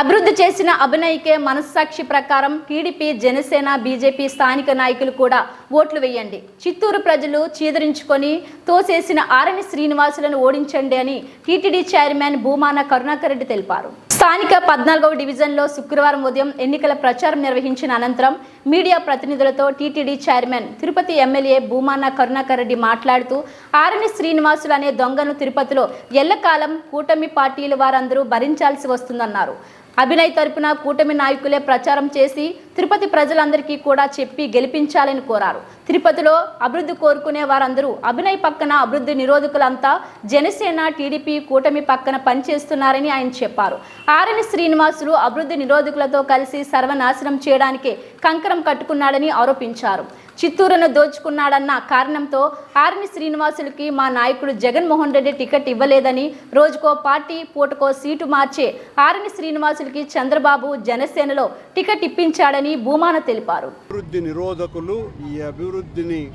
అభివృద్ధి చేసిన అభినయకే మనస్సాక్షి ప్రకారం టీడీపీ జనసేన బీజేపీ స్థానిక నాయకులు కూడా ఓట్లు వేయండి. చిత్తూరు ప్రజలు చీదరించుకొని తోసేసిన ఆరణి శ్రీనివాసులను ఓడించండి అని టీటీడీ చైర్మన్ భూమాన కరుణాకర్ రెడ్డి తెలిపారు. స్థానిక పద్నాలుగవ డివిజన్లో శుక్రవారం ఉదయం ఎన్నికల ప్రచారం నిర్వహించిన అనంతరం మీడియా ప్రతినిధులతో TTD chairman Tirupati MLA Bhumana Karunakar Reddy మాట్లాడుతూ ఆరణి శ్రీనివాసులు అనే దొంగను తిరుపతిలో ఎల్లకాలం కూటమి పార్టీలు వారందరూ భరించాల్సి వస్తుందన్నారు. అభినయ్ తరపున కూటమి నాయకులే ప్రచారం చేసి తిరుపతి ప్రజలందరికీ కూడా చెప్పి గెలిపించాలని కోరారు. తిరుపతిలో అభివృద్ధి కోరుకునే వారందరూ అభినయ్ పక్కన అభివృద్ధి నిరోధకులంతా జనసేన టీడీపీ కూటమి పక్కన పనిచేస్తున్నారని ఆయన చెప్పారు. ఆరణి శ్రీనివాసులు అభివృద్ధి నిరోధకులతో కలిసి సర్వనాశనం చేయడానికి కంకరం కట్టుకున్నాడని ఆరోపించారు. చిత్తూరును దోచుకున్నాడన్న కారణంతో ఆర్ని శ్రీనివాసులకి మా నాయకుడు జగన్మోహన్ రెడ్డి టికెట్ ఇవ్వలేదని రోజుకో పార్టీ పూటకో సీటు మార్చే ఆర్ని శ్రీనివాసులకి చంద్రబాబు జనసేనలో టికెట్ ఇప్పించాడని భూమాన తెలిపారు. అభివృద్ధి నిరోధకులు ఈ అభివృద్ధిని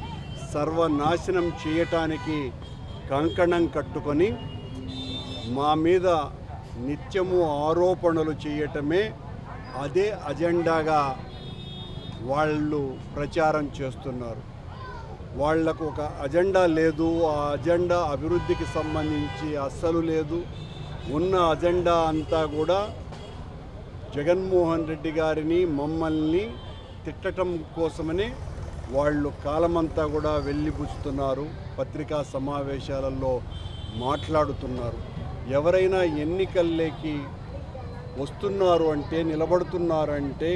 సర్వనాశనం చేయటానికి కంకణం కట్టుకొని మా మీద నిత్యము ఆరోపణలు చేయటమే అదే అజెండాగా వాళ్ళు ప్రచారం చేస్తున్నారు. వాళ్ళకు ఒక అజెండా లేదు. ఆ అజెండా అభివృద్ధికి సంబంధించి అస్సలు లేదు. ఉన్న అజెండా అంతా కూడా జగన్మోహన్ రెడ్డి గారిని మమ్మల్ని తిట్టటం కోసమని వాళ్ళు కాలమంతా కూడా వెళ్ళిపుచ్చుతున్నారు పత్రికా సమావేశాలలో మాట్లాడుతున్నారు. ఎవరైనా ఎన్నికల్లోకి వస్తున్నారు అంటే నిలబడుతున్నారు అంటే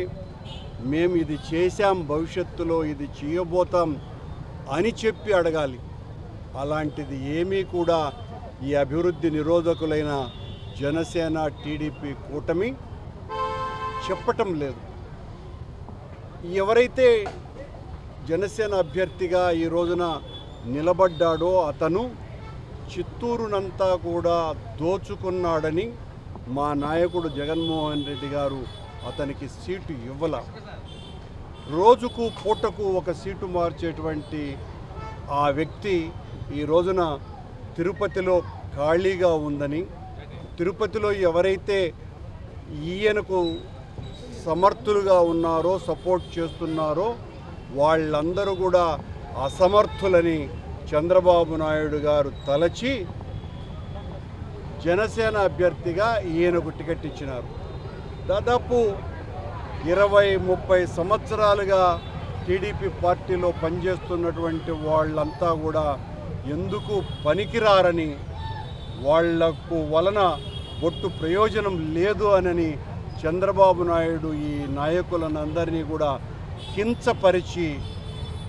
మేము ఇది చేశాం భవిష్యత్తులో ఇది చేయబోతాం అని చెప్పి అడగాలి. అలాంటిది ఏమీ కూడా ఈ అభివృద్ధి నిరోధకులైన జనసేన టీడీపీ కూటమి చెప్పటం లేదు. ఎవరైతే జనసేన అభ్యర్థిగా ఈ రోజున నిలబడ్డాడో అతను చిత్తూరునంతా కూడా దోచుకున్నాడని మా నాయకుడు జగన్మోహన్ రెడ్డి గారు అతనికి సీటు ఇవ్వల. రోజుకు పూటకు ఒక సీటు మార్చేటువంటి ఆ వ్యక్తి ఈ రోజున తిరుపతిలో ఖాళీగా ఉందని తిరుపతిలో ఎవరైతే ఈయనకు సమర్థులుగా ఉన్నారో సపోర్ట్ చేస్తున్నారో వాళ్ళందరూ కూడా అసమర్థులని చంద్రబాబు నాయుడు గారు తలచి జనసేన అభ్యర్థిగా ఈయనకు టికెట్ ఇచ్చినారు. దాదాపు ఇరవై ముప్పై సంవత్సరాలుగా టీడీపీ పార్టీలో పనిచేస్తున్నటువంటి వాళ్ళంతా కూడా ఎందుకు పనికిరారని వాళ్ళకు వలన ఒట్టు ప్రయోజనం లేదు అనని చంద్రబాబు నాయుడు ఈ నాయకులనందరినీ కూడా కించపరిచి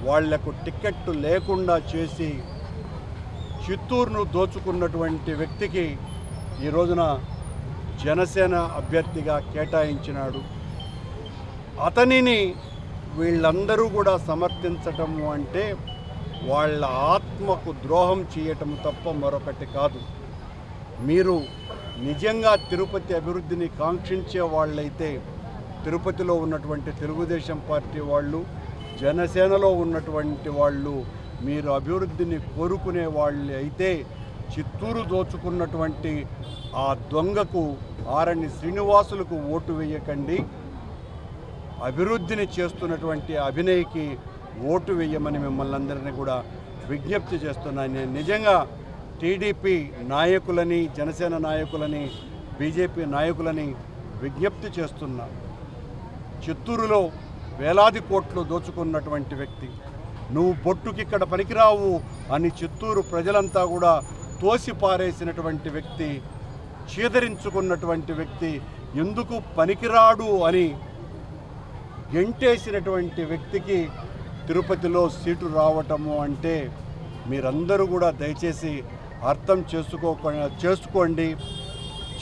వాళ్ళకు టికెట్ లేకుండా చేసి చిత్తూరును దోచుకున్నటువంటి వ్యక్తికి ఈ రోజున జనసేన అభ్యర్థిగా కేటాయించినాడు. అతనిని వీళ్ళందరూ కూడా సమర్థించటము అంటే వాళ్ళ ఆత్మకు ద్రోహం చేయటం తప్ప మరొకటి కాదు. మీరు నిజంగా తిరుపతి అభివృద్ధిని కాంక్షించే వాళ్ళైతే తిరుపతిలో ఉన్నటువంటి తెలుగుదేశం పార్టీ వాళ్ళు జనసేనలో ఉన్నటువంటి వాళ్ళు మీరు అభివృద్ధిని కోరుకునే వాళ్ళు అయితే చిత్తూరు దోచుకున్నటువంటి ఆ దొంగకు ఆరణి శ్రీనివాసులకు ఓటు వేయకండి. అభివృద్ధిని చేస్తున్నటువంటి అభినయ్కి ఓటు వేయమని మిమ్మల్ని అందరినీ కూడా విజ్ఞప్తి చేస్తున్నాను. నేను నిజంగా టీడీపీ నాయకులని జనసేన నాయకులని బీజేపీ నాయకులని విజ్ఞప్తి చేస్తున్నా చిత్తూరులో వేలాది కోట్లు దోచుకున్నటువంటి వ్యక్తి. నువ్వు బొట్టుకి ఇక్కడ పనికిరావు అని చిత్తూరు ప్రజలంతా కూడా తోసి పారేసినటువంటి వ్యక్తి చీదరించుకున్నటువంటి వ్యక్తి ఎందుకు పనికిరాడు అని గెంటేసినటువంటి వ్యక్తికి తిరుపతిలో సీటు రావటము అంటే మీరందరూ కూడా దయచేసి అర్థం చేసుకోకుండా చేసుకోండి.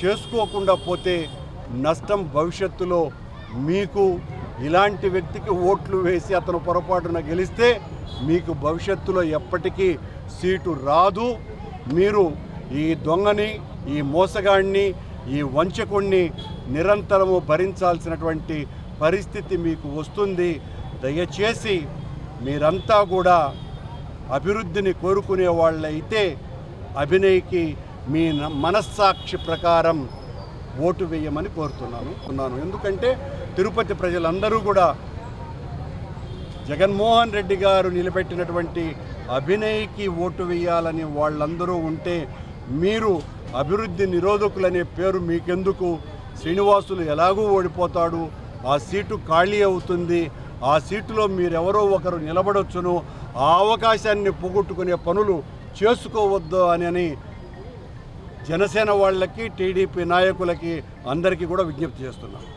చేసుకోకుండా పోతే నష్టం భవిష్యత్తులో మీకు ఇలాంటి వ్యక్తికి ఓట్లు వేసి అతను పొరపాటున గెలిస్తే మీకు భవిష్యత్తులో ఎప్పటికీ సీటు రాదు. మీరు ఈ దొంగని ఈ మోసగాడిని ఈ వంచకుణ్ణి నిరంతరము భరించాల్సినటువంటి పరిస్థితి మీకు వస్తుంది. దయచేసి మీరంతా కూడా అభివృద్ధిని కోరుకునే వాళ్ళైతే అభినయ్కి మీ న- మనస్సాక్షి ప్రకారం ఓటు వేయమని కోరుతున్నాను ఉన్నాను. ఎందుకంటే తిరుపతి ప్రజలందరూ కూడా జగన్మోహన్ రెడ్డి గారు నిలబెట్టినటువంటి అభినయ్కి ఓటు వేయాలని వాళ్ళందరూ ఉంటే మీరు అభివృద్ధి నిరోధకులనే పేరు మీకెందుకు? శ్రీనివాసులు ఎలాగూ ఓడిపోతాడు? ఆ సీటు ఖాళీ అవుతుంది. ఆ సీటులో మీరెవరో ఒకరు నిలబడొచ్చును. ఆ అవకాశాన్ని పోగొట్టుకునే పనులు చేసుకోవద్దు అని అని జనసేన వాళ్ళకి టీడీపీ నాయకులకి అందరికీ కూడా విజ్ఞప్తి చేస్తున్నాను